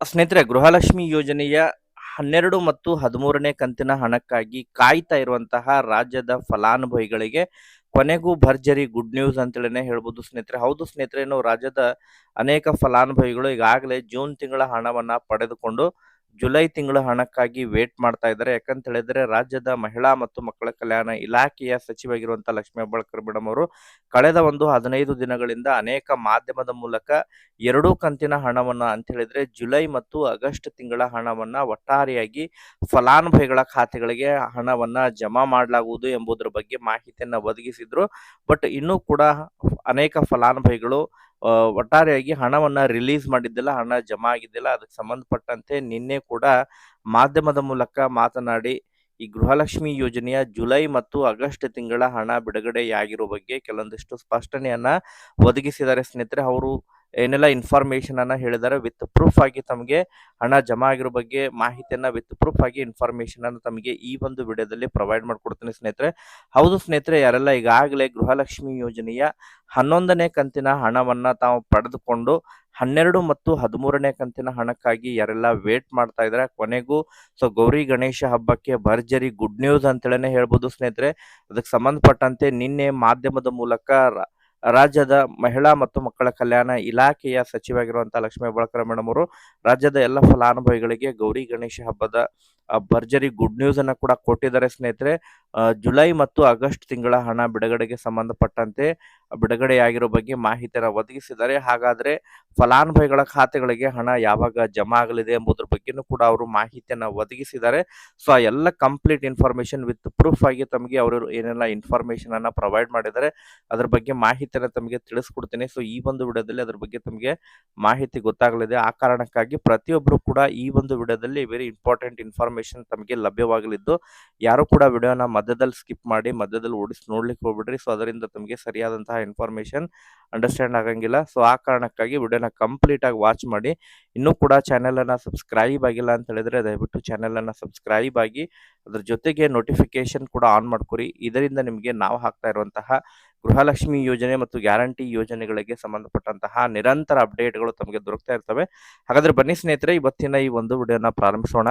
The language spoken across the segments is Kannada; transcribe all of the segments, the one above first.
ಸ್ನೇಹಿತರೆ, ಗೃಹಲಕ್ಷ್ಮಿ ಯೋಜನೆಯ ಹನ್ನೆರಡು ಮತ್ತು ಹದಿಮೂರನೇ ಕಂತಿನ ಹಣಕ್ಕಾಗಿ ಕಾಯ್ತಾ ಇರುವಂತಹ ರಾಜ್ಯದ ಫಲಾನುಭವಿಗಳಿಗೆ ಕೊನೆಗೂ ಭರ್ಜರಿ ಗುಡ್ ನ್ಯೂಸ್ ಅಂತೇಳಿನೇ ಹೇಳ್ಬೋದು ಸ್ನೇಹಿತರೆ. ಹೌದು ಸ್ನೇಹಿತರೆ ರಾಜ್ಯದ ಅನೇಕ ಫಲಾನುಭವಿಗಳು ಈಗಾಗಲೇ ಜೂನ್ ತಿಂಗಳ ಹಣವನ್ನ ಪಡೆದುಕೊಂಡು ಜುಲೈ ತಿಂಗಳ ಹಣಕ್ಕಾಗಿ ವೇಟ್ ಮಾಡ್ತಾ ಇದ್ದಾರೆ. ಯಾಕಂತ ಹೇಳಿದ್ರೆ ರಾಜ್ಯದ ಮಹಿಳಾ ಮತ್ತು ಮಕ್ಕಳ ಕಲ್ಯಾಣ ಇಲಾಖೆಯ ಸಚಿವಾಗಿರುವಂತಹ ಲಕ್ಷ್ಮೀ ಹೆಬ್ಬಾಳ್ಕರ್ ಮೇಡಮ್ ಅವರು ಕಳೆದ ಒಂದು ಹದಿನೈದು ದಿನಗಳಿಂದ ಅನೇಕ ಮಾಧ್ಯಮದ ಮೂಲಕ ಎರಡೂ ಕಂತಿನ ಹಣವನ್ನ ಅಂತ ಹೇಳಿದ್ರೆ ಜುಲೈ ಮತ್ತು ಆಗಸ್ಟ್ ತಿಂಗಳ ಹಣವನ್ನ ಒಟ್ಟಾರೆಯಾಗಿ ಫಲಾನುಭವಿಗಳ ಖಾತೆಗಳಿಗೆ ಹಣವನ್ನ ಜಮಾ ಮಾಡಲಾಗುವುದು ಎಂಬುದರ ಬಗ್ಗೆ ಮಾಹಿತಿಯನ್ನ ಒದಗಿಸಿದ್ರು. ಬಟ್ ಇನ್ನೂ ಕೂಡ ಅನೇಕ ಫಲಾನುಭವಿಗಳು ಒಟ್ಟಾರೆಯಾಗಿ ಹಣವನ್ನ ರಿಲೀಸ್ ಮಾಡಿದ್ದಿಲ್ಲ, ಹಣ ಜಮಾ ಆಗಿದ್ದಿಲ್ಲ. ಅದಕ್ಕೆ ಸಂಬಂಧಪಟ್ಟಂತೆ ನಿನ್ನೆ ಕೂಡ ಮಾಧ್ಯಮದ ಮೂಲಕ ಮಾತನಾಡಿ, ಈ ಗೃಹಲಕ್ಷ್ಮಿ ಯೋಜನೆಯ ಜುಲೈ ಮತ್ತು ಆಗಸ್ಟ್ ತಿಂಗಳ ಹಣ ಬಿಡುಗಡೆಯಾಗಿರೋ ಬಗ್ಗೆ ಕೆಲವೊಂದಿಷ್ಟು ಸ್ಪಷ್ಟನೆಯನ್ನ ಒದಗಿಸಿದ್ದಾರೆ. ಸ್ನೇಹಿತರೆ, ಅವರು ಏನೆಲ್ಲ ಇನ್ಫಾರ್ಮೇಶನ್ ಅನ್ನ ಹೇಳಿದ್ದಾರೆ ವಿತ್ ಪ್ರೂಫ್ ಆಗಿ ತಮಗೆ ಹಣ ಜಮಾ ಆಗಿರೋ ಬಗ್ಗೆ ಮಾಹಿತಿಯನ್ನ ವಿತ್ ಪ್ರೂಫ್ ಆಗಿ ಇನ್ಫಾರ್ಮೇಶನ್ ಅನ್ನು ತಮಗೆ ಈ ಒಂದು ವಿಡಿಯೋದಲ್ಲಿ ಪ್ರೊವೈಡ್ ಮಾಡ್ಕೊಡ್ತೇನೆ ಸ್ನೇಹಿತರೆ. ಹೌದು ಸ್ನೇಹಿತರೆ, ಯಾರೆಲ್ಲ ಈಗಾಗಲೇ ಗೃಹಲಕ್ಷ್ಮಿ ಯೋಜನೆಯ ಹನ್ನೊಂದನೇ ಕಂತಿನ ಹಣವನ್ನ ತಾವು ಪಡೆದುಕೊಂಡು ಹನ್ನೆರಡು ಮತ್ತು ಹದಿಮೂರನೇ ಕಂತಿನ ಹಣಕ್ಕಾಗಿ ಯಾರೆಲ್ಲ ವೇಟ್ ಮಾಡ್ತಾ ಇದ್ದಾರೆ ಕೊನೆಗೂ ಸೊ ಗೌರಿ ಗಣೇಶ ಹಬ್ಬಕ್ಕೆ ಭರ್ಜರಿ ಗುಡ್ ನ್ಯೂಸ್ ಅಂತೇಳಿ ಹೇಳ್ಬೋದು ಸ್ನೇಹಿತರೆ. ಅದಕ್ಕೆ ಸಂಬಂಧಪಟ್ಟಂತೆ ನಿನ್ನೆ ಮಾಧ್ಯಮದ ಮೂಲಕ ರಾಜ್ಯದ ಮಹಿಳಾ ಮತ್ತು ಮಕ್ಕಳ ಕಲ್ಯಾಣ ಇಲಾಖೆಯ ಸಚಿವರಾಗಿರುವಂತಹ ಲಕ್ಷ್ಮೀ ಹೆಬ್ಬಾಳ್ಕರ್ ಮೇಡಮ್ ಅವರು ರಾಜ್ಯದ ಎಲ್ಲ ಫಲಾನುಭವಿಗಳಿಗೆ ಗೌರಿ ಗಣೇಶ ಹಬ್ಬದ ಭರ್ಜರಿ ಗುಡ್ ನ್ಯೂಸ್ ಅನ್ನ ಕೂಡ ಕೊಟ್ಟಿದ್ದಾರೆ ಸ್ನೇಹಿತರೆ. ಜುಲೈ ಮತ್ತು ಆಗಸ್ಟ್ ತಿಂಗಳ ಹಣ ಬಿಡುಗಡೆಗೆ ಸಂಬಂಧಪಟ್ಟಂತೆ ಬಿಡುಗಡೆಯಾಗಿರೋ ಬಗ್ಗೆ ಮಾಹಿತಿಯನ್ನು ಒದಗಿಸಿದ್ದಾರೆ. ಹಾಗಾದ್ರೆ ಫಲಾನುಭವಿಗಳ ಖಾತೆಗಳಿಗೆ ಹಣ ಯಾವಾಗ ಜಮಾ ಆಗಲಿದೆ ಎಂಬುದರ ಬಗ್ಗೆನೂ ಕೂಡ ಅವರು ಮಾಹಿತಿಯನ್ನ ಒದಗಿಸಿದ್ದಾರೆ. ಸೊ ಎಲ್ಲ ಕಂಪ್ಲೀಟ್ ಇನ್ಫಾರ್ಮೇಶನ್ ವಿತ್ ಪ್ರೂಫ್ ಆಗಿ ತಮಗೆ ಅವರು ಏನೆಲ್ಲ ಇನ್ಫಾರ್ಮೇಶನ್ ಅನ್ನ ಪ್ರೊವೈಡ್ ಮಾಡಿದ್ದಾರೆ. ಅದ್ರ ಬಗ್ಗೆ ಮಾಹಿತಿಯನ್ನ ತಮಗೆ ತಿಳಿಸ್ಕೊಡ್ತೇನೆ. ಸೊ ಈ ಒಂದು ವಿಡಿಯೋದಲ್ಲಿ ಅದ್ರ ಬಗ್ಗೆ ತಮಗೆ ಮಾಹಿತಿ ಗೊತ್ತಾಗಲಿದೆ. ಆ ಕಾರಣಕ್ಕಾಗಿ ಪ್ರತಿಯೊಬ್ಬರು ಕೂಡ ಈ ಒಂದು ವಿಡಿಯೋದಲ್ಲಿ ವೆರಿ ಇಂಪಾರ್ಟೆಂಟ್ ಇನ್ಫಾರ್ಮೇಶನ್ ತಮಗೆ ಲಭ್ಯವಾಗಲಿದ್ದು. ಯಾರು ಕೂಡ ವಿಡಿಯೋನ ಮಧ್ಯದಲ್ಲಿ ಸ್ಕಿಪ್ ಮಾಡಿ, ಮಧ್ಯದಲ್ಲಿ ಓಡಿಸಿ ನೋಡ್ಲಿಕ್ಕೆ ಹೋಗ್ಬಿಡ್ರಿ. ಸೊ ಅದರಿಂದ ತಮಗೆ ಸರಿಯಾದಂತಹ ಇನ್ಫಾರ್ಮೇಶನ್ ಅಂಡರ್ಸ್ಟ್ಯಾಂಡ್ ಆಗಂಗಿಲ್ಲ. ಸೊ ಆ ಕಾರಣಕ್ಕಾಗಿ ವಿಡಿಯೋನ ಕಂಪ್ಲೀಟ್ ಆಗಿ ವಾಚ್ ಮಾಡಿ. ಇನ್ನೂ ಕೂಡ ಚಾನೆಲ್ ಅನ್ನ ಸಬ್ಸ್ಕ್ರೈಬ್ ಆಗಿಲ್ಲ ಅಂತ ಹೇಳಿದ್ರೆ ದಯವಿಟ್ಟು ಚಾನೆಲ್ ಅನ್ನ ಸಬ್ಸ್ಕ್ರೈಬ್ ಆಗಿ, ಅದ್ರ ಜೊತೆಗೆ ನೋಟಿಫಿಕೇಶನ್ ಕೂಡ ಆನ್ ಮಾಡ್ಕೊರಿ. ಇದರಿಂದ ನಿಮಗೆ ನಾವು ಹಾಕ್ತಾ ಇರುವಂತಹ ಗೃಹಲಕ್ಷ್ಮಿ ಯೋಜನೆ ಮತ್ತು ಗ್ಯಾರಂಟಿ ಯೋಜನೆಗಳಿಗೆ ಸಂಬಂಧಪಟ್ಟಂತಹ ನಿರಂತರ ಅಪ್ಡೇಟ್ಗಳು ತಮಗೆ ದೊರಕ್ತಾ ಇರ್ತವೆ. ಹಾಗಾದ್ರೆ ಬನ್ನಿ ಸ್ನೇಹಿತರೆ, ಇವತ್ತಿನ ಈ ಒಂದು ವಿಡಿಯೋನ ಪ್ರಾರಂಭಿಸೋಣ.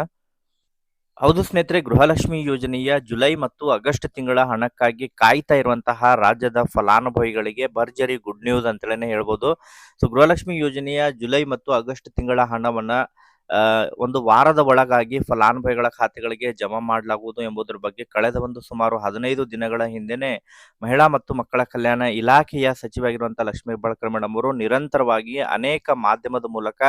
ಹೌದು ಸ್ನೇಹಿತರೆ, ಗೃಹಲಕ್ಷ್ಮಿ ಯೋಜನೆಯ ಜುಲೈ ಮತ್ತು ಆಗಸ್ಟ್ ತಿಂಗಳ ಹಣಕ್ಕಾಗಿ ಕಾಯ್ತಾ ಇರುವಂತಹ ರಾಜ್ಯದ ಫಲಾನುಭವಿಗಳಿಗೆ ಭರ್ಜರಿ ಗುಡ್ ನ್ಯೂಸ್ ಅಂತಲೇ ಹೇಳ್ಬೋದು. ಸೊ, ಗೃಹಲಕ್ಷ್ಮಿ ಯೋಜನೆಯ ಜುಲೈ ಮತ್ತು ಆಗಸ್ಟ್ ತಿಂಗಳ ಹಣವನ್ನ ಒಂದು ವಾರದ ಒಳಗಾಗಿ ಫಲಾನುಭವಿಗಳ ಖಾತೆಗಳಿಗೆ ಜಮಾ ಮಾಡಲಾಗುವುದು ಎಂಬುದರ ಬಗ್ಗೆ ಕಳೆದ ಒಂದು ಸುಮಾರು ಹದಿನೈದು ದಿನಗಳ ಹಿಂದೆನೆ ಮಹಿಳಾ ಮತ್ತು ಮಕ್ಕಳ ಕಲ್ಯಾಣ ಇಲಾಖೆಯ ಸಚಿವರಾಗಿರುವಂತಹ ಲಕ್ಷ್ಮೀ ಹೆಬ್ಬಾಳ್ಕರ್ ಮೇಡಮ್ ಅವರು ನಿರಂತರವಾಗಿ ಅನೇಕ ಮಾಧ್ಯಮದ ಮೂಲಕ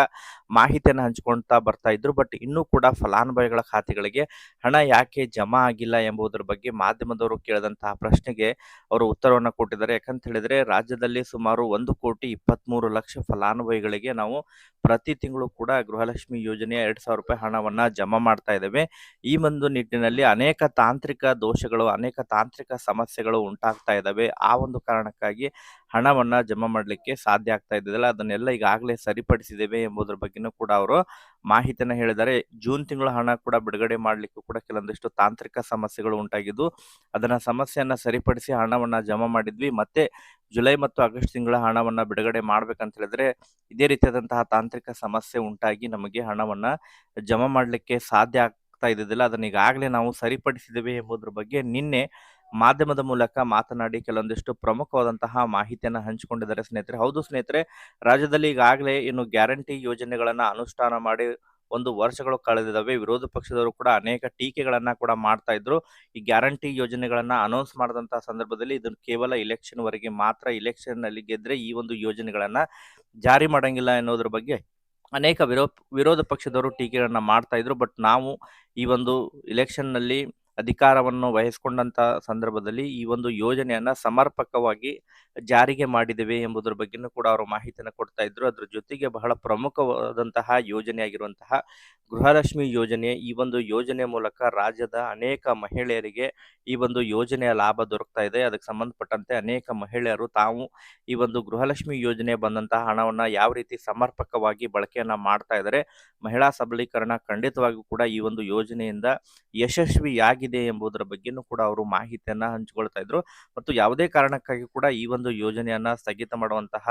ಮಾಹಿತಿಯನ್ನು ಹಂಚಿಕೊಳ್ತಾ ಬರ್ತಾ ಇದ್ರು. ಬಟ್ ಇನ್ನೂ ಕೂಡ ಫಲಾನುಭವಿಗಳ ಖಾತೆಗಳಿಗೆ ಹಣ ಯಾಕೆ ಜಮಾ ಆಗಿಲ್ಲ ಎಂಬುದರ ಬಗ್ಗೆ ಮಾಧ್ಯಮದವರು ಕೇಳಿದಂತಹ ಪ್ರಶ್ನೆಗೆ ಅವರು ಉತ್ತರವನ್ನು ಕೊಟ್ಟಿದ್ದಾರೆ. ಯಾಕಂತ ಹೇಳಿದ್ರೆ ರಾಜ್ಯದಲ್ಲಿ ಸುಮಾರು ಒಂದು ಕೋಟಿ ಇಪ್ಪತ್ಮೂರು ಲಕ್ಷ ಫಲಾನುಭವಿಗಳಿಗೆ ನಾವು ಪ್ರತಿ ತಿಂಗಳು ಕೂಡ ಗೃಹಲಕ್ಷ್ಮಿ ಯೋಜನೆಯ ಎರಡ್ ಸಾವಿರ ರೂಪಾಯಿ ಹಣವನ್ನ ಜಮಾ ಮಾಡ್ತಾ ಇದ್ದೇವೆ. ಈ ಒಂದು ನಿಟ್ಟಿನಲ್ಲಿ ಅನೇಕ ತಾಂತ್ರಿಕ ದೋಷಗಳು, ಅನೇಕ ತಾಂತ್ರಿಕ ಸಮಸ್ಯೆಗಳು ಉಂಟಾಗ್ತಾ ಇದ್ದಾವೆ. ಆ ಒಂದು ಕಾರಣಕ್ಕಾಗಿ ಹಣವನ್ನ ಜಮಾ ಮಾಡಲಿಕ್ಕೆ ಸಾಧ್ಯ ಆಗ್ತಾ ಇದ್ದಿಲ್ಲ ಅದನ್ನೆಲ್ಲ ಈಗಾಗಲೇ ಸರಿಪಡಿಸಿದ್ದೇವೆ ಎಂಬುದರ ಬಗ್ಗೆನೂ ಕೂಡ ಅವರು ಮಾಹಿತಿಯನ್ನು ಹೇಳಿದರೆ ಜೂನ್ ತಿಂಗಳ ಹಣ ಕೂಡ ಬಿಡುಗಡೆ ಮಾಡಲಿಕ್ಕೂ ಕೂಡ ಕೆಲವೊಂದಿಷ್ಟು ತಾಂತ್ರಿಕ ಸಮಸ್ಯೆಗಳು ಉಂಟಾಗಿದ್ದು, ಅದನ್ನ ಸಮಸ್ಯೆಯನ್ನ ಸರಿಪಡಿಸಿ ಹಣವನ್ನ ಜಮಾ ಮಾಡಿದ್ವಿ. ಮತ್ತೆ ಜುಲೈ ಮತ್ತು ಆಗಸ್ಟ್ ತಿಂಗಳ ಹಣವನ್ನ ಬಿಡುಗಡೆ ಮಾಡ್ಬೇಕಂತ ಹೇಳಿದ್ರೆ ಇದೇ ರೀತಿಯಾದಂತಹ ತಾಂತ್ರಿಕ ಸಮಸ್ಯೆ ಉಂಟಾಗಿ ನಮಗೆ ಹಣವನ್ನ ಜಮಾ ಮಾಡಲಿಕ್ಕೆ ಸಾಧ್ಯ ಆಗ್ತಾ ಇದ್ದಿದ್ದಿಲ್ಲ. ಅದನ್ನ ಈಗಾಗಲೇ ನಾವು ಸರಿಪಡಿಸಿದ್ದೇವೆ ಎಂಬುದ್ರ ಬಗ್ಗೆ ನಿನ್ನೆ ಮಾಧ್ಯಮದ ಮೂಲಕ ಮಾತನಾಡಿ ಕೆಲವೊಂದಿಷ್ಟು ಪ್ರಮುಖವಾದಂತಹ ಮಾಹಿತಿಯನ್ನ ಹಂಚಿಕೊಂಡಿದ್ದಾರೆ ಸ್ನೇಹಿತರೆ. ಹೌದು ಸ್ನೇಹಿತರೆ, ರಾಜ್ಯದಲ್ಲಿ ಈಗಾಗಲೇ ಇನ್ನು ಗ್ಯಾರಂಟಿ ಯೋಜನೆಗಳನ್ನ ಅನುಷ್ಠಾನ ಮಾಡಿ ಒಂದು ವರ್ಷಗಳು ಕಳೆದಿದ್ದಾವೆ. ವಿರೋಧ ಪಕ್ಷದವರು ಕೂಡ ಅನೇಕ ಟೀಕೆಗಳನ್ನ ಕೂಡ ಮಾಡ್ತಾ ಇದ್ರು. ಈ ಗ್ಯಾರಂಟಿ ಯೋಜನೆಗಳನ್ನ ಅನೌನ್ಸ್ ಮಾಡಿದಂತಹ ಸಂದರ್ಭದಲ್ಲಿ ಇದನ್ನು ಕೇವಲ ಇಲೆಕ್ಷನ್ ವರೆಗೆ ಮಾತ್ರ ಇಲೆಕ್ಷನ್ನಲ್ಲಿ ಗೆದ್ರೆ ಈ ಒಂದು ಯೋಜನೆಗಳನ್ನ ಜಾರಿ ಮಾಡಂಗಿಲ್ಲ ಅನ್ನೋದ್ರ ಬಗ್ಗೆ ಅನೇಕ ವಿರೋ ವಿರೋಧ ಪಕ್ಷದವರು ಟೀಕೆಗಳನ್ನ ಮಾಡ್ತಾ ಇದ್ರು. ಬಟ್ ನಾವು ಈ ಒಂದು ಇಲೆಕ್ಷನ್ನಲ್ಲಿ ಅಧಿಕಾರವನ್ನು ವಹಿಸಿಕೊಂಡಂತ ಸಂದರ್ಭದಲ್ಲಿ ಈ ಒಂದು ಯೋಜನೆಯನ್ನ ಸಮರ್ಪಕವಾಗಿ ಜಾರಿಗೆ ಮಾಡಿದ್ದೇವೆ ಎಂಬುದರ ಬಗ್ಗೆನೂ ಕೂಡ ಅವರು ಮಾಹಿತಿಯನ್ನು ಕೊಡ್ತಾ ಇದ್ರು. ಅದ್ರ ಜೊತೆಗೆ ಬಹಳ ಪ್ರಮುಖವಾದಂತಹ ಯೋಜನೆಯಾಗಿರುವಂತಹ ಗೃಹಲಕ್ಷ್ಮಿ ಯೋಜನೆ, ಈ ಒಂದು ಯೋಜನೆ ಮೂಲಕ ರಾಜ್ಯದ ಅನೇಕ ಮಹಿಳೆಯರಿಗೆ ಈ ಒಂದು ಯೋಜನೆಯ ಲಾಭ ದೊರಕ್ತಾ ಇದೆ. ಅದಕ್ಕೆ ಸಂಬಂಧಪಟ್ಟಂತೆ ಅನೇಕ ಮಹಿಳೆಯರು ತಾವು ಈ ಒಂದು ಗೃಹಲಕ್ಷ್ಮಿ ಯೋಜನೆ ಬಂದಂತಹ ಹಣವನ್ನ ಯಾವ ರೀತಿ ಸಮರ್ಪಕವಾಗಿ ಬಳಕೆಯನ್ನ ಮಾಡ್ತಾ ಇದ್ದಾರೆ. ಮಹಿಳಾ ಸಬಲೀಕರಣ ಖಂಡಿತವಾಗಿಯೂ ಕೂಡ ಈ ಒಂದು ಯೋಜನೆಯಿಂದ ಯಶಸ್ವಿಯಾಗಿದೆ ಎಂಬುದರ ಬಗ್ಗೆನೂ ಕೂಡ ಅವರು ಮಾಹಿತಿಯನ್ನ ಹಂಚಿಕೊಳ್ತಾ ಇದ್ರು. ಮತ್ತು ಯಾವುದೇ ಕಾರಣಕ್ಕಾಗಿ ಕೂಡ ಈ ಒಂದು ಯೋಜನೆಯನ್ನ ಸ್ಥಗಿತ ಮಾಡುವಂತಹ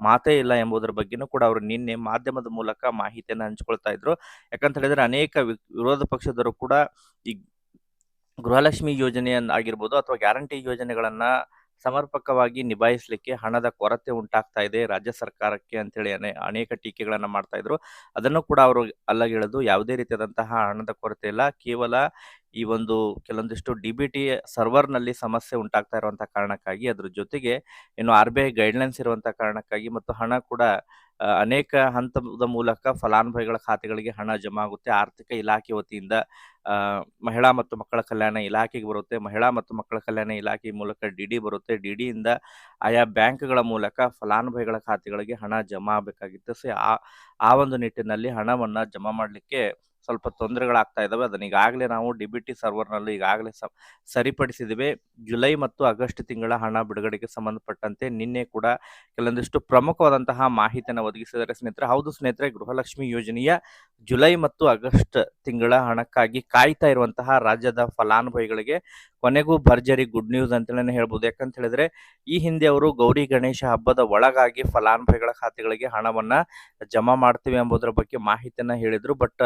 ಮಾತೇ ಇಲ್ಲ ಎಂಬುದರ ಬಗ್ಗೆನೂ ಕೂಡ ಅವರು ನಿನ್ನೆ ಮಾಧ್ಯಮದ ಮೂಲಕ ಮಾಹಿತಿಯನ್ನು ಹಂಚಿಕೊಳ್ತಾ ಇದ್ರು. ಯಾಕಂತ ಹೇಳಿದ್ರೆ ಅನೇಕ ವಿರೋಧ ಪಕ್ಷದವರು ಕೂಡ ಈ ಗೃಹಲಕ್ಷ್ಮಿ ಯೋಜನೆಯನ್ನ ಆಗಿರ್ಬೋದು ಅಥವಾ ಗ್ಯಾರಂಟಿ ಯೋಜನೆಗಳನ್ನ ಸಮರ್ಪಕವಾಗಿ ನಿಭಾಯಿಸಲಿಕ್ಕೆ ಹಣದ ಕೊರತೆ ಉಂಟಾಗ್ತಾ ಇದೆ ರಾಜ್ಯ ಸರ್ಕಾರಕ್ಕೆ ಅಂತೇಳಿ ಅನೇ, ಅನೇಕ ಟೀಕೆಗಳನ್ನು ಮಾಡ್ತಾ ಇದ್ರು. ಅದನ್ನು ಕೂಡ ಅವರು ಅಲ್ಲಗೆಳೆದು ಯಾವುದೇ ರೀತಿಯಾದಂತಹ ಹಣದ ಕೊರತೆ ಇಲ್ಲ. ಕೇವಲ ಈ ಒಂದು ಕೆಲವೊಂದಿಷ್ಟು ಡಿ ಬಿ ಟಿ ಸರ್ವರ್ನಲ್ಲಿ ಸಮಸ್ಯೆ ಉಂಟಾಗ್ತಾ ಇರುವಂತಹ ಕಾರಣಕ್ಕಾಗಿ ಅದ್ರ ಜೊತೆಗೆ ಇನ್ನು ಆರ್ ಬಿ ಐ ಗೈಡ್ಲೈನ್ಸ್ ಇರುವಂತಹ ಕಾರಣಕ್ಕಾಗಿ ಮತ್ತು ಹಣ ಕೂಡ ಅನೇಕ ಹಂತದ ಮೂಲಕ ಫಲಾನುಭವಿಗಳ ಖಾತೆಗಳಿಗೆ ಹಣ ಜಮಾ ಆಗುತ್ತೆ ಆರ್ಥಿಕ ಇಲಾಖೆ ವತಿಯಿಂದ ಮಹಿಳಾ ಮತ್ತು ಮಕ್ಕಳ ಕಲ್ಯಾಣ ಇಲಾಖೆಗೆ ಬರುತ್ತೆ. ಮಹಿಳಾ ಮತ್ತು ಮಕ್ಕಳ ಕಲ್ಯಾಣ ಇಲಾಖೆ ಮೂಲಕ ಡಿ ಡಿ ಬರುತ್ತೆ. ಡಿ ಡಿಯಿಂದ ಆಯಾ ಬ್ಯಾಂಕ್ಗಳ ಮೂಲಕ ಫಲಾನುಭವಿಗಳ ಖಾತೆಗಳಿಗೆ ಹಣ ಜಮಾ ಆಗಬೇಕಾಗಿತ್ತು ಸೊ, ಆ ಆ ಒಂದು ನಿಟ್ಟಿನಲ್ಲಿ ಹಣವನ್ನು ಜಮಾ ಮಾಡಲಿಕ್ಕೆ ಸ್ವಲ್ಪ ತೊಂದರೆಗಳಾಗ್ತಾ ಇದ್ದಾವೆ ಅದನ್ನ ಈಗಾಗಲೇ ನಾವು ಡಿ ಬಿ ಟಿ ಸರ್ವರ್ನಲ್ಲಿ ಈಗಾಗಲೇ ಸರಿಪಡಿಸಿದ್ದೇವೆ ಜುಲೈ ಮತ್ತು ಆಗಸ್ಟ್ ತಿಂಗಳ ಹಣ ಬಿಡುಗಡೆಗೆ ಸಂಬಂಧಪಟ್ಟಂತೆ ನಿನ್ನೆ ಕೂಡ ಕೆಲವೊಂದಿಷ್ಟು ಪ್ರಮುಖವಾದಂತಹ ಮಾಹಿತಿಯನ್ನು ಒದಗಿಸಿದರೆ ಸ್ನೇಹಿತರೆ, ಹೌದು ಸ್ನೇಹಿತರೆ, ಗೃಹಲಕ್ಷ್ಮಿ ಯೋಜನೆಯ ಜುಲೈ ಮತ್ತು ಆಗಸ್ಟ್ ತಿಂಗಳ ಹಣಕ್ಕಾಗಿ ಕಾಯ್ತಾ ಇರುವಂತಹ ರಾಜ್ಯದ ಫಲಾನುಭವಿಗಳಿಗೆ ಕೊನೆಗೂ ಭರ್ಜರಿ ಗುಡ್ ನ್ಯೂಸ್ ಅಂತಲೇ ಹೇಳ್ಬೋದು. ಯಾಕಂತ ಹೇಳಿದ್ರೆ, ಈ ಹಿಂದೆ ಅವರು ಗೌರಿ ಗಣೇಶ ಹಬ್ಬದ ಒಳಗಾಗಿ ಫಲಾನುಭವಿಗಳ ಖಾತೆಗಳಿಗೆ ಹಣವನ್ನ ಜಮಾ ಮಾಡ್ತೀವಿ ಎಂಬುದರ ಬಗ್ಗೆ ಮಾಹಿತಿಯನ್ನ ಹೇಳಿದ್ರು. ಬಟ್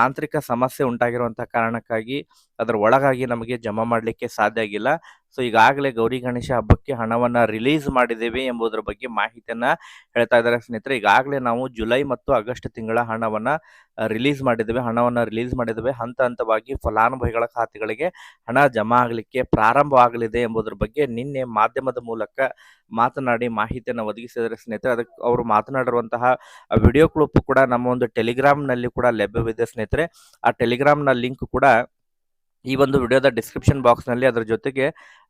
ತಾಂತ್ರಿಕ ಸಮಸ್ಯೆ ಉಂಟಾಗಿರುವಂತಹ ಕಾರಣಕ್ಕಾಗಿ ಅದರ ಒಳಗಾಗಿ ನಮಗೆ ಜಮಾ ಮಾಡಲಿಕ್ಕೆ ಸಾಧ್ಯ ಆಗಿಲ್ಲ. ಸೊ ಈಗಾಗಲೇ ಗೌರಿ ಗಣೇಶ ಹಬ್ಬಕ್ಕೆ ಹಣವನ್ನ ರಿಲೀಸ್ ಮಾಡಿದ್ದೇವೆ ಎಂಬುದರ ಬಗ್ಗೆ ಮಾಹಿತಿಯನ್ನ ಹೇಳ್ತಾ ಇದ್ದಾರೆ ಸ್ನೇಹಿತರೆ. ಈಗಾಗಲೇ ನಾವು ಜುಲೈ ಮತ್ತು ಆಗಸ್ಟ್ ತಿಂಗಳ ಹಣವನ್ನ ರಿಲೀಸ್ ಮಾಡಿದ್ದೇವೆ. ಹಣವನ್ನ ರಿಲೀಸ್ ಮಾಡಿದ್ದೇವೆ. ಹಂತ ಹಂತವಾಗಿ ಫಲಾನುಭವಿಗಳ ಖಾತೆಗಳಿಗೆ ಹಣ ಜಮಾ ಆಗಲಿಕ್ಕೆ ಪ್ರಾರಂಭವಾಗಲಿದೆ ಎಂಬುದರ ಬಗ್ಗೆ ನಿನ್ನೆ ಮಾಧ್ಯಮದ ಮೂಲಕ ಮಾತನಾಡಿ ಮಾಹಿತಿಯನ್ನು ಒದಗಿಸಿದರೆ ಸ್ನೇಹಿತರೆ. ಅದಕ್ಕೆ ಅವರು ಮಾತನಾಡಿರುವಂತಹ ವಿಡಿಯೋ ಕ್ಲಿಪ್ ಕೂಡ ನಮ್ಮ ಒಂದು ಟೆಲಿಗ್ರಾಮ್ನಲ್ಲಿ ಕೂಡ ಲಭ್ಯವಿದೆ ಸ್ನೇಹಿತರೆ. ಆ ಟೆಲಿಗ್ರಾಮ್ನ ಲಿಂಕ್ ಕೂಡ ಈ ಒಂದು ವಿಡಿಯೋದ ಡಿಸ್ಕ್ರಿಪ್ಷನ್ ಬಾಕ್ಸ್ನಲ್ಲಿ ಅದರ ಜೊತೆಗೆ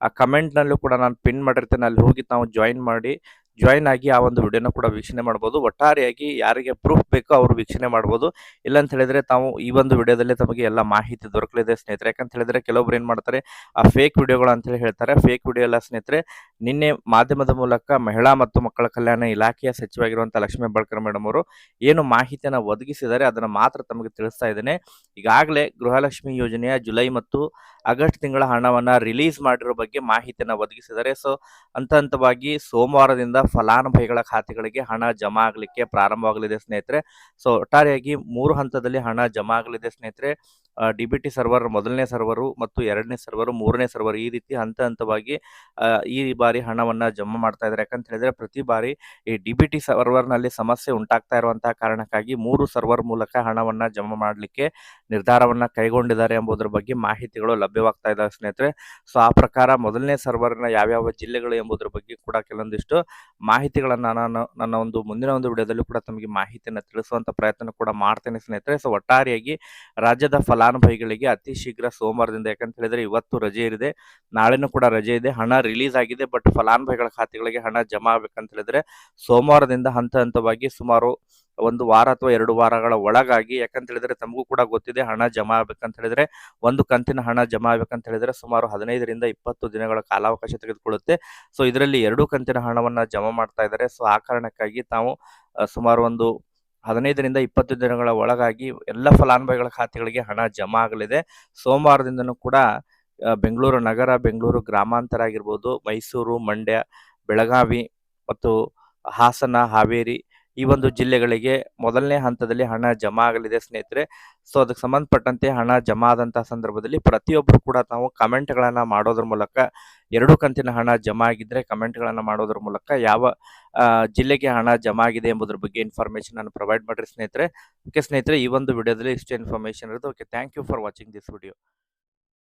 ಆ ಕಮೆಂಟ್ನಲ್ಲೂ ಕೂಡ ನಾನು ಪಿನ್ ಮಾಡಿರ್ತೇನೆ, ಅಲ್ಲಿ ಹೋಗಿ ನಾವು ಜಾಯಿನ್ ಮಾಡಿ ಜಾಯಿನ್ ಆಗಿ ಆ ಒಂದು ವಿಡಿಯೋನ ಕೂಡ ವೀಕ್ಷಣೆ ಮಾಡ್ಬೋದು. ಒಟ್ಟಾರೆಯಾಗಿ ಯಾರಿಗೆ ಪ್ರೂಫ್ ಬೇಕೋ ಅವರು ವೀಕ್ಷಣೆ ಮಾಡ್ಬೋದು. ಇಲ್ಲ ಅಂತ ಹೇಳಿದ್ರೆ ತಾವು ಈ ಒಂದು ವಿಡಿಯೋದಲ್ಲಿ ತಮಗೆ ಎಲ್ಲ ಮಾಹಿತಿ ದೊರಕಲಿದೆ ಸ್ನೇಹಿತರೆ. ಯಾಕಂತ ಹೇಳಿದ್ರೆ ಕೆಲವೊಬ್ರು ಏನು ಮಾಡ್ತಾರೆ, ಆ ಫೇಕ್ ವಿಡಿಯೋಗಳು ಅಂತ ಹೇಳಿ ಹೇಳ್ತಾರೆ. ಫೇಕ್ ವಿಡಿಯೋ ಎಲ್ಲ ಸ್ನೇಹಿತರೆ ನಿನ್ನೆ ಮಾಧ್ಯಮದ ಮೂಲಕ ಮಹಿಳಾ ಮತ್ತು ಮಕ್ಕಳ ಕಲ್ಯಾಣ ಇಲಾಖೆಯ ಸಚಿವಾಗಿರುವಂತಹ ಲಕ್ಷ್ಮೀ ಹೆಬ್ಬಾಳ್ಕರ್ ಮೇಡಮ್ ಅವರು ಏನು ಮಾಹಿತಿಯನ್ನು ಒದಗಿಸಿದ್ದಾರೆ ಅದನ್ನು ಮಾತ್ರ ತಮಗೆ ತಿಳಿಸ್ತಾ ಇದ್ದೇನೆ. ಈಗಾಗಲೇ ಗೃಹಲಕ್ಷ್ಮಿ ಯೋಜನೆಯ ಜುಲೈ ಮತ್ತು ಆಗಸ್ಟ್ ತಿಂಗಳ ಹಣವನ್ನು ರಿಲೀಸ್ ಮಾಡಿರೋ ಬಗ್ಗೆ ಮಾಹಿತಿಯನ್ನು ಒದಗಿಸಿದ್ದಾರೆ. ಸೊ, ಹಂತ ಹಂತವಾಗಿ ಸೋಮವಾರದಿಂದ ಫಲಾನುಭವಿಗಳ ಖಾತೆಗಳಿಗೆ ಹಣ ಜಮಾ ಆಗಲಿಕ್ಕೆ ಪ್ರಾರಂಭವಾಗಲಿದೆ ಸ್ನೇಹಿತರೆ. ಸೊ, ಒಟ್ಟಾರೆಯಾಗಿ ಮೂರು ಹಂತದಲ್ಲಿ ಹಣ ಜಮಾ ಆಗಲಿದೆ ಸ್ನೇಹಿತರೆ. ಡಿ ಬಿ ಟಿ ಸರ್ವರ್ ಮೊದಲನೇ ಸರ್ವರು ಮತ್ತು ಎರಡನೇ ಸರ್ವರು, ಮೂರನೇ ಸರ್ವರ್ ಈ ರೀತಿ ಹಂತ ಹಂತವಾಗಿ ಈ ಬಾರಿ ಹಣವನ್ನು ಜಮಾ ಮಾಡ್ತಾ ಇದ್ದಾರೆ. ಯಾಕಂತ ಹೇಳಿದ್ರೆ ಪ್ರತಿ ಬಾರಿ ಈ ಡಿ ಬಿ ಟಿ ಸರ್ವರ್ನಲ್ಲಿ ಸಮಸ್ಯೆ ಉಂಟಾಗ್ತಾ ಇರುವಂತಹ ಕಾರಣಕ್ಕಾಗಿ ಮೂರು ಸರ್ವರ್ ಮೂಲಕ ಹಣವನ್ನು ಜಮಾ ಮಾಡಲಿಕ್ಕೆ ನಿರ್ಧಾರವನ್ನು ಕೈಗೊಂಡಿದ್ದಾರೆ ಎಂಬುದರ ಬಗ್ಗೆ ಮಾಹಿತಿಗಳು ಲಭ್ಯವಾಗ್ತಾ ಇದ್ದಾವೆ ಸ್ನೇಹಿತರೆ. ಸೊ, ಆ ಪ್ರಕಾರ ಮೊದಲನೇ ಸರ್ವರ್ನ ಯಾವ್ಯಾವ ಜಿಲ್ಲೆಗಳು ಎಂಬುದರ ಬಗ್ಗೆ ಕೂಡ ಕೆಲವೊಂದಿಷ್ಟು ಮಾಹಿತಿಗಳನ್ನು ನಾನು ನನ್ನ ಒಂದು ಮುಂದಿನ ಒಂದು ವಿಡಿಯೋದಲ್ಲಿ ಕೂಡ ತಮಗೆ ಮಾಹಿತಿಯನ್ನು ತಿಳಿಸುವಂಥ ಪ್ರಯತ್ನ ಕೂಡ ಮಾಡ್ತೇನೆ ಸ್ನೇಹಿತರೆ. ಸೊ, ಒಟ್ಟಾರೆಯಾಗಿ ರಾಜ್ಯದ ಫಲಾನುಭವಿಗಳಿಗೆ ಅತಿ ಶೀಘ್ರ ಸೋಮವಾರದಿಂದ, ಯಾಕಂತ ಹೇಳಿದ್ರೆ ಇವತ್ತು ರಜೆ ಇದೆ. ನಾಳೆನೂ ಕೂಡ ರಜೆ ಇದೆ. ಹಣ ರಿಲೀಸ್ ಆಗಿದೆ, ಬಟ್ ಫಲಾನುಭವಿಗಳ ಖಾತೆಗಳಿಗೆ ಹಣ ಜಮಾ ಆಗ್ಬೇಕಂತ ಹೇಳಿದ್ರೆ ಸೋಮವಾರದಿಂದ ಹಂತ ಹಂತವಾಗಿ ಸುಮಾರು ಒಂದು ವಾರ ಅಥವಾ ಎರಡು ವಾರಗಳ ಒಳಗಾಗಿ, ಯಾಕಂತ ಹೇಳಿದ್ರೆ ತಮಗೂ ಕೂಡ ಗೊತ್ತಿದೆ ಹಣ ಜಮಾ ಆಗ್ಬೇಕಂತ ಹೇಳಿದ್ರೆ ಒಂದು ಕಂತಿನ ಹಣ ಜಮಾ ಆಗ್ಬೇಕಂತ ಹೇಳಿದ್ರೆ ಸುಮಾರು ಹದಿನೈದರಿಂದ ಇಪ್ಪತ್ತು ದಿನಗಳ ಕಾಲಾವಕಾಶ ತೆಗೆದುಕೊಳ್ಳುತ್ತೆ. ಸೊ, ಇದರಲ್ಲಿ ಎರಡು ಕಂತಿನ ಹಣವನ್ನ ಜಮಾ ಮಾಡ್ತಾ ಇದ್ದಾರೆ. ಸೊ, ಆ ಕಾರಣಕ್ಕಾಗಿ ತಾವು ಸುಮಾರು ಒಂದು ಹದಿನೈದರಿಂದ ಇಪ್ಪತ್ತು ದಿನಗಳ ಒಳಗಾಗಿ ಎಲ್ಲ ಫಲಾನುಭವಿಗಳ ಖಾತೆಗಳಿಗೆ ಹಣ ಜಮಾ ಆಗಲಿದೆ. ಸೋಮವಾರದಿಂದನೂ ಕೂಡ ಬೆಂಗಳೂರು ನಗರ, ಬೆಂಗಳೂರು ಗ್ರಾಮಾಂತರ ಆಗಿರ್ಬೋದು, ಮೈಸೂರು, ಮಂಡ್ಯ, ಬೆಳಗಾವಿ ಮತ್ತು ಹಾಸನ, ಹಾವೇರಿ ಈ ಒಂದು ಜಿಲ್ಲೆಗಳಿಗೆ ಮೊದಲನೇ ಹಂತದಲ್ಲಿ ಹಣ ಜಮಾ ಆಗಲಿದೆ ಸ್ನೇಹಿತರೆ. ಸೊ ಅದಕ್ಕೆ ಸಂಬಂಧಪಟ್ಟಂತೆ ಹಣ ಜಮಾ ಆದಂತಹ ಸಂದರ್ಭದಲ್ಲಿ ಪ್ರತಿಯೊಬ್ಬರು ಕೂಡ ನಾವು ಕಮೆಂಟ್ಗಳನ್ನು ಮಾಡೋದ್ರ ಮೂಲಕ, ಎರಡು ಕಂತಿನ ಹಣ ಜಮಾ ಆಗಿದ್ರೆ ಕಮೆಂಟ್ಗಳನ್ನು ಮಾಡೋದ್ರ ಮೂಲಕ ಯಾವ ಜಿಲ್ಲೆಗೆ ಹಣ ಜಮಾ ಆಗಿದೆ ಎಂಬುದರ ಬಗ್ಗೆ ಇನ್ಫಾರ್ಮೇಷನ್ ಅನ್ನು ಪ್ರೊವೈಡ್ ಮಾಡ್ರಿ ಸ್ನೇಹಿತರೆ. ಓಕೆ ಸ್ನೇಹಿತರೆ, ಈ ಒಂದು ವಿಡಿಯೋದಲ್ಲಿ ಇಷ್ಟು ಇನ್ಫಾರ್ಮೇಷನ್ ಇರುತ್ತೆ okay thank you for watching this video